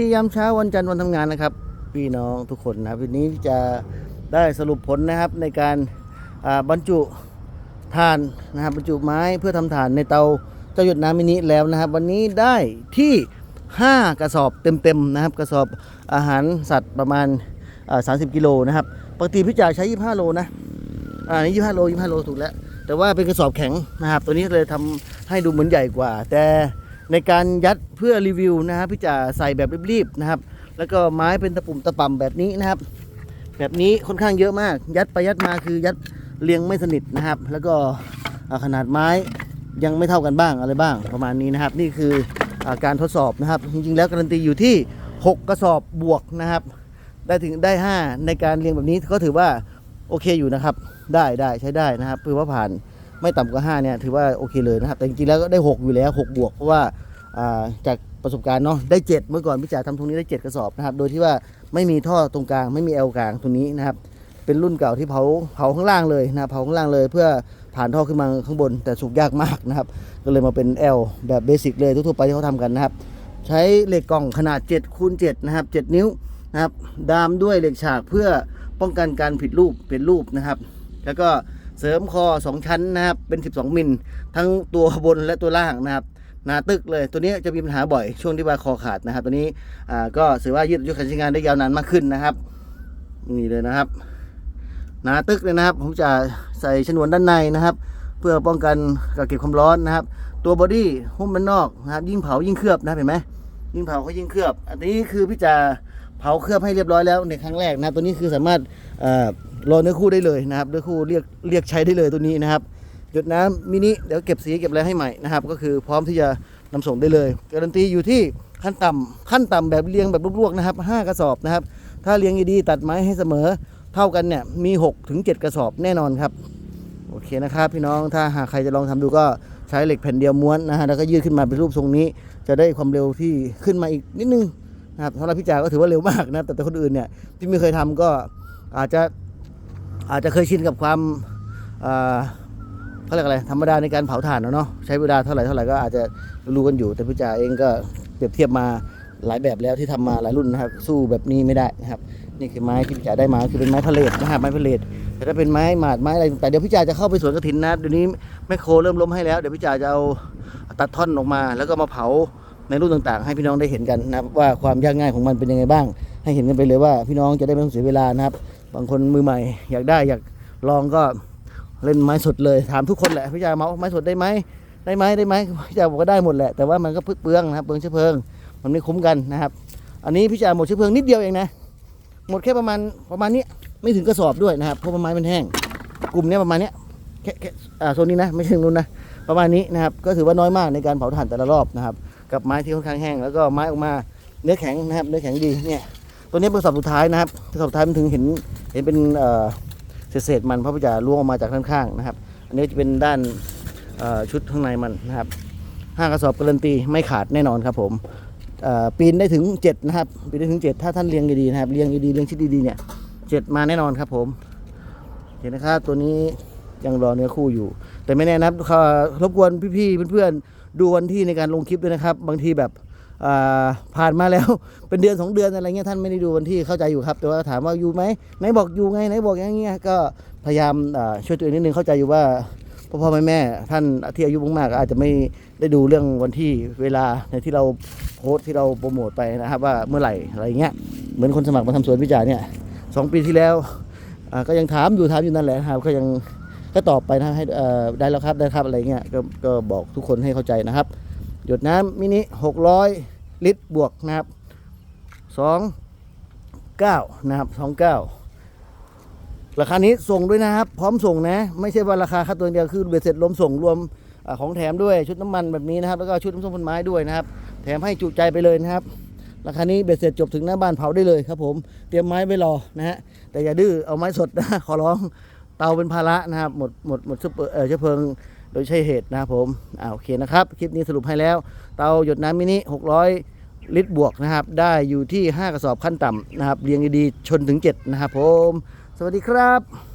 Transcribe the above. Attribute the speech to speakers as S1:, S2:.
S1: ดียามเช้าวันจันทร์วันทำงานนะครับ พี่น้องทุกคนนะวันนี้จะได้สรุปผลนะครับในการบรรจุถ่านนะครับบรรจุไม้เพื่อทำถ่านในเตาเจ้าหยดน้ำมินิแล้วนะครับ วันนี้ได้ที่ 5 กระสอบเต็มๆนะครับ กระสอบอาหารสัตว์ประมาณ 30 กิโลนะครับปกติพี่จ่าใช้ 25 โลนะอ่านี่25 โล 25 โลถูกแล้ว แต่ว่าเป็นกระสอบแข็งนะครับ ตัวนี้เลยทำให้ดูเหมือนใหญ่กว่า แต่ ในการยัดเพื่อรีวิวนะครับพี่จ่าใส่แบบรีบๆนะครับ แล้วก็ไม้เป็นตะปุ่มตะป่ำแบบนี้นะครับ แบบนี้ค่อนข้างเยอะมาก ยัดไปยัดมาคือยัดเรียงไม่สนิทนะครับ แล้วก็ขนาดไม้ยังไม่เท่ากันบ้างอะไรบ้างประมาณนี้นะครับ นี่คืออาการทดสอบนะครับ จริงๆแล้วการันตีอยู่ที่ 6 กระสอบบวกนะครับ ได้ถึงได้ 5 ในการเรียงแบบนี้ก็ถือว่าโอเคอยู่นะครับ ได้ได้ใช้ได้นะครับคือว่าผ่าน ไม่ต่ำกว่า5เนี่ยถือว่าโอเคเลยนะครับแต่จริงๆแล้วก็ได้ 6 อยู่แล้ว 6 บวก เพราะว่าจากประสบการณ์เนาะได้ 7 เมื่อก่อนพี่จ่าทำตรงนี้ได้ 7 กระสอบนะครับโดยที่ว่าไม่มีท่อตรงกลางไม่มีแอลกลางตรงนี้นะครับเป็นรุ่นเก่าที่เผาเผาข้างล่างเลยนะครับเผาข้างล่างเลยเพื่อผ่านท่อขึ้นมาข้างบน แต่สุกยากมากนะครับก็เลยมาเป็น L แบบเบสิกเลยทั่วไปที่เขาทำกันนะครับใช้เหล็กกล่องขนาด7คูณ7นะครับ7นิ้วนะครับดามด้วยเหล็กฉากเพื่อป้องกันการผิดรูปเปลี่ยนรูปนะครับ แล้วก็ เสริมคอ 2 ชั้นนะครับ เป็น 12 มิล ทั้งตัวบนและตัวล่างนะครับหนาตึกเลย ตัวนี้จะมีปัญหาบ่อย ช่วงที่ว่าคอขาดนะครับ ตัวนี้อ่าก็ถือว่ายืดอายุการใช้งานได้ยาวนานมากขึ้นนะครับ นี่เลยนะครับ หนาตึกเลยนะครับ ผมจะใส่ฉนวนด้านในนะครับ เพื่อป้องกันกักเก็บความร้อนนะครับ ตัวบอดี้หุ้มด้านนอกนะครับ ยิ่งเผายิ่งเคลือบนะเห็นไหมยิ่งเผาก็ยิ่งเคลือบ อันนี้คือพี่จะเผาเคลือบให้เรียบร้อยแล้วในครั้งแรกนะ ตัวนี้คือสามารถ รอเนื้อคู่ได้เลยนะครับเนื้อคู่เรียกเรียกใช้ได้เลยตัวนี้นะครับหยดน้ำมินิเดี๋ยวเก็บสีเก็บอะไรให้ใหม่นะครับ ก็คือพร้อมที่จะนำส่งได้เลยการันตีอยู่ที่ขั้นต่ำขั้นต่ำแบบเรียงแบบลวกๆนะครับ5กระสอบนะครับ ถ้าเรียงดีๆตัดไม้ให้เสมอเท่ากันเนี่ยมี6ถึง7กระสอบแน่นอนครับโอเคนะครับ พี่น้องถ้าหากใครจะลองทำดูก็ใช้เหล็กแผ่นเดียวม้วนนะฮะแล้วก็ยืดขึ้นมาเป็นรูปทรงนี้ จะได้ความเร็วที่ขึ้นมาอีกนิดนึงนะครับสำหรับพี่จาก็ถือว่าเร็วมากนะแต่แต่คนอื่นเนี่ยที่ไม่เคยทำก็ อาจจะอาจจะเคยชินกับความอ่าเขาเรียกอะไรธรรมดาในการเผาถ่านเนาะใช้เวลาเท่าไหร่เท่าไหร่ก็อาจจะรู้กันอยู่ แต่พี่จ่าเองก็เปรียบเทียบมาหลายแบบแล้วที่ทำมาหลายรุ่นนะครับ สู้แบบนี้ไม่ได้นะครับ นี่คือไม้ที่พี่จ่าได้มาคือเป็นไม้พาเลนะครับไม้พาเลแต่ถ้าเป็นไม้หมาดไม้อะไรแต่เดี๋ยวพี่จ่าจะเข้าไปสวนกระถินนะเดี๋ยวนี้แมคโคเริ่มล้มให้แล้วเดี๋ยวพี่จ่าจะเอาตัดท่อนออกมา แล้วก็มาเผาในรุ่นต่างๆ ให้พี่น้องได้เห็นกันนะครับว่าความยากง่ายของมันเป็นยังไงบ้าง ให้เห็นกันไปเลยว่าพี่น้องจะได้ไม่ต้องเสียเวลานะครับ บางคนมือใหม่ อยากได้อยากลองก็เล่นไม้สดเลยถามทุกคนแหละพี่จ่าเมาไม้สดได้ไหมได้ไหมได้ไหมพี่จ่าบอกว่าได้หมดแหละแต่ว่ามันก็เปลืองนะครับเปลืองเชื้อเพลิง มันไม่คุ้มกันนะครับ อันนี้พี่จ่าหมดเชื้อเพลิงนิดเดียวเองนะหมดแค่ประมาณประมาณนี้ไม่ถึงกระสอบด้วยนะครับเพราะว่าไม้มันแห้ง กลุ่มนี้ประมาณนี้แค่แค่โซนนี้นะไม่ใช่ตรงนู้นนะประมาณนี้นะครับก็ถือว่าน้อยมากในการเผาถ่านแต่ละรอบนะครับ กับไม้ที่ค่อนข้างแห้งแล้วก็ไม้ออกมาเนื้อแข็งนะครับเนื้อแข็งดีเนี่ยตัวนี้เป็นกระสอบสุดท้ายนะครับกระสอบสุดท้ายมันถึงเห็น เห็นเป็นเอ่อเศษมันพระว่าจะล่วงออกมาจากด้านข้างนะครับ อันนี้จะเป็นด้านชุดข้างในมันนะครับห้ากระสอบการันตีไม่ขาดแน่นอนครับผมปีนได้ถึงเจ็ดนะครับปีนได้ถึงเจ็ดถ้าท่านเลี้ยงดีๆนะครับเลี้ยงดีๆเลี้ยงชิดดีๆเนี่ยเจ็ดมาแน่นอนครับผมเห็นนะครับตัวนี้ยังรอเนื้อคู่อยู่ แต่ไม่แน่นะครับรบกวนพี่ๆเพื่อนๆดูวันที่ในการลงคลิปด้วยนะครับ บางทีแบบ ผ่านมาแล้ว เป็นเดือนสองเดือนอะไรเงี้ยท่านไม่ได้ดูวันที่เข้าใจอยู่ครับ แต่ว่าถามว่าอยู่ไหมไหนบอกอยู่ไงไหนบอกอย่างเงี้ยก็พยายามช่วยตัวเองนิดนึงเข้าใจอยู่ว่าพ่อพ่อแม่แม่ท่านที่อายุมากๆก็อาจจะไม่ได้ดูเรื่องวันที่เวลาในที่เราโพสที่เราโปรโมทไปนะครับ ว่าเมื่อไหร่อะไรเงี้ยเหมือนคนสมัครมาทำสวนวิจัยเนี่ยสองปีที่แล้วก็ยังถามอยู่ถามอยู่นั่นแหละครับก็ยังก็ตอบไปนะให้ได้แล้วครับได้ครับอะไรเงี้ยก็ก็บอกทุกคนให้เข้าใจนะครับ หยดน้ำมินิ600 ลิตรบวกนะครับ29นะครับ29ราคานี้ส่งด้วยนะครับ พร้อมส่งนะ ไม่ใช่ว่าราคาค่าตัวเดียวคือเบ็ดเสร็จรวมส่งรวมอของแถมด้วยชุดน้ำมันแบบนี้นะครับ แล้วก็ชุดน้ำส้มผลไม้ด้วยนะครับ แถมให้จุใจไปเลยนะครับ ราคานี้เบ็ดเสร็จจบถึงหน้าบ้านเผาได้เลยครับ ผมเตรียมไม้ไว้รอนะฮะแต่อย่าดื้อเอาไม้สดนะขอร้องเตาเป็นภาระนะครับหมดหมดหมดเชื้อเออเชื้อเพลิง โดยใช่เหตุนะครับผมอ่าโอเคนะครับ คลิปนี้สรุปให้แล้ว เตาหยดน้ำมินิ 600 ลิตรบวกนะครับ ได้อยู่ที่ 5 กระสอบขั้นต่ำนะครับ เรียงดีๆ ชนถึง 7 นะครับผม สวัสดีครับ